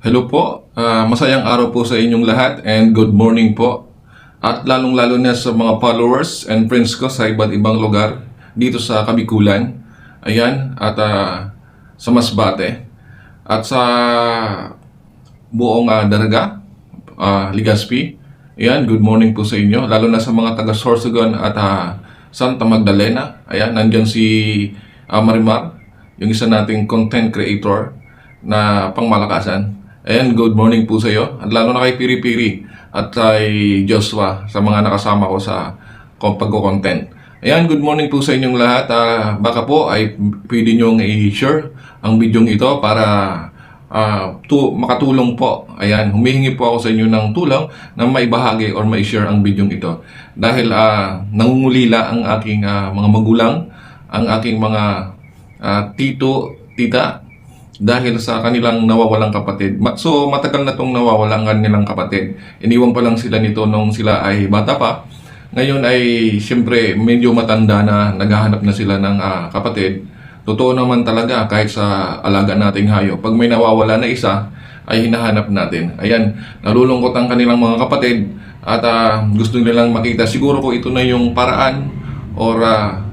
Hello po, Ah, masayang araw po sa inyong lahat and good morning po. At lalong-lalo na sa mga followers and friends ko sa iba't ibang lugar dito sa Kabikulan. Ayan, at ah, sa Masbate. At sa buong ah, Daraga, ah, Ligaspi. Ayan, good morning po sa inyo. Lalo na sa mga taga Sorsogon at ah, Santa Magdalena. Ayan, nandyan si ah, Marimar, yung isa nating content creator na pangmalakasan. Ayan, good morning po sa iyo. At lalo na kay Piri Piri at kay Joshua sa mga nakasama ko sa pagko-content. Ayan, good morning po sa inyong lahat. Ah, baka po ay pwede nyong i-share ang video ito para ah, tu- makatulong po. Ayan, humihingi po ako sa inyo ng tulong na maibahagi or ma-share ang video ito. Dahil ah, nangungulila ang aking ah, mga magulang, ang aking mga ah, tito, tita, dahil sa kanilang nawawalang kapatid. So, matagal na itong nawawalang kanilang kapatid. Iniwan pa lang sila nito nung sila ay bata pa. Ngayon ay, siyempre, medyo matanda na, naghahanap na sila ng ah, kapatid. Totoo naman talaga, kahit sa alaga nating hayo, pag may nawawala na isa, ay hinahanap natin. Ayan, nalulungkot ang kanilang mga kapatid at ah, gusto nilang makita. Siguro ko ito na yung paraan or ah,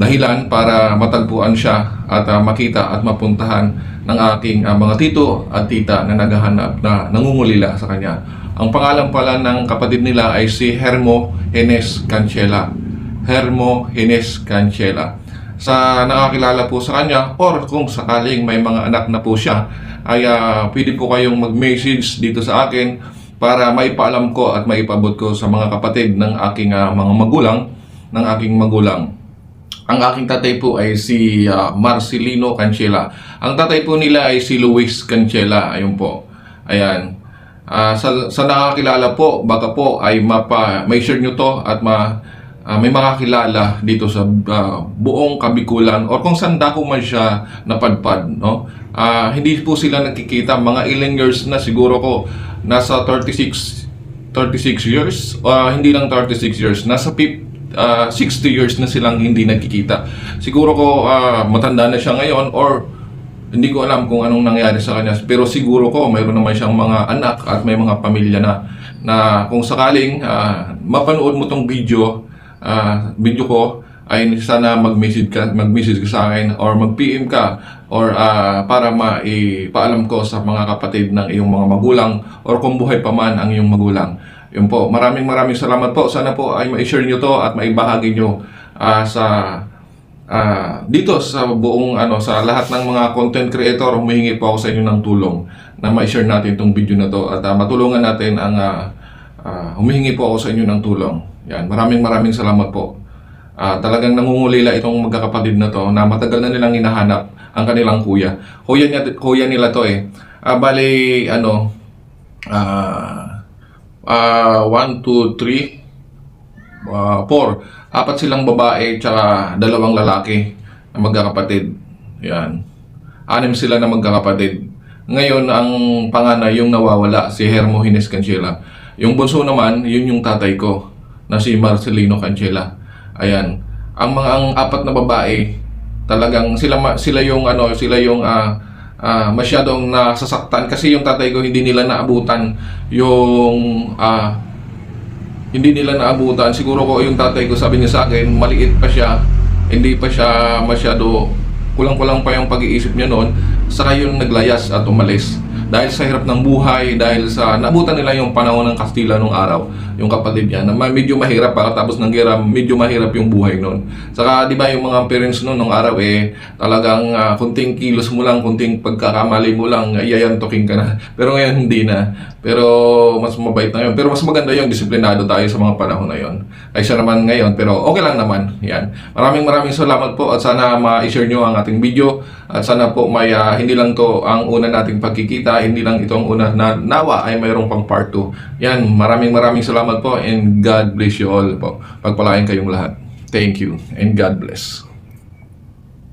dahilan para matagpuan siya at ah, makita at mapuntahan ng aking ah, mga tito at tita na naghahanap na nangungulila sa kanya. Ang pangalan pala ng kapatid nila ay si Hermo Henes Cancela. Hermo Henes Cancela. Sa nakakilala po sa kanya or kung sakaling may mga anak na po siya ay ah, pwede po kayong mag-message dito sa akin para maipaalam ko at maipabot ko sa mga kapatid ng aking ah, mga magulang ng aking magulang. Ang aking tatay po ay si uh, Marcelino Cancela. Ang tatay po nila ay si Luis Cancela. Ayun po. Ayan. Uh, sa, sa nakakilala po, baka po ay mapa, may share nyo to at ma, uh, may makakilala dito sa uh, buong Kabikulan or kung saan dako man siya napadpad. No? Uh, hindi po sila nakikita. Mga ilang years na siguro ko nasa 36 36 years, uh, hindi lang 36 years, nasa 50 Ah, uh, 60 years na silang hindi nagkikita. Siguro ko uh, matanda na siya ngayon or hindi ko alam kung anong nangyari sa kanya. Pero siguro ko mayroon naman siyang mga anak at may mga pamilya na na kung sakaling uh, mapanood mo tong video, uh, video ko, ay sana mag-message ka, mag-message ka sa akin or mag-PM ka or uh, para maipaalam ko sa mga kapatid ng iyong mga magulang or kung buhay pa man ang iyong magulang. Yun po, maraming maraming salamat po. Sana po ay ma-share nyo to at maibahagi nyo ah, sa ah, dito sa buong ano sa lahat ng mga content creator humihingi po ako sa inyo ng tulong na ma-share natin itong video na to at ah, matulungan natin ang ah, ah, humihingi po ako sa inyo ng tulong. Yan, maraming maraming salamat po. Ah, talagang nangungulila itong magkakapatid na to na matagal na nilang hinahanap ang kanilang kuya. Kuya, niya, kuya nila to eh. Ah, bali, ano, ah, ah, one, two, three, ah, four. Apat silang babae tsaka dalawang lalaki na magkakapatid. Yan. Anim sila na magkakapatid. Ngayon, ang panganay yung nawawala, si Hermo Hines Cancela. Yung bunso naman, yun yung tatay ko, na si Marcelino Cancela. Ayan. Ang mga ang apat na babae, talagang sila sila yung ano, sila yung ah, ah, masyadong nasasaktan kasi yung tatay ko hindi nila naabutan yung ah, hindi nila naabutan. Siguro ko yung tatay ko sabi niya sa akin, maliit pa siya, hindi pa siya masyado, kulang-kulang pa yung pag-iisip niya noon, saka yung naglayas at umalis. Dahil sa hirap ng buhay, dahil sa naabutan nila yung panahon ng Kastila nung araw, yung kapatid niya, na medyo mahirap para tapos ng gera, medyo mahirap yung buhay noon. Saka di ba yung mga parents noon nung araw eh, talagang ah, kunting kilos mo lang, kunting pagkakamali mo lang, iyayantokin ka na. Pero ngayon hindi na. Pero mas mabait na yun. Pero mas maganda yung disiplinado tayo sa mga panahon na yun. Kaysa naman ngayon, pero okay lang naman. Yan. Maraming maraming salamat po at sana ma-share nyo ang ating video at sana po may ah, hindi lang to ang una nating pagkikita, hindi lang ito ang una na nawa ay mayroong pang part 2. Yan, maraming maraming salamat po and God bless you all po. Pagpalain kayong lahat. Thank you and God bless.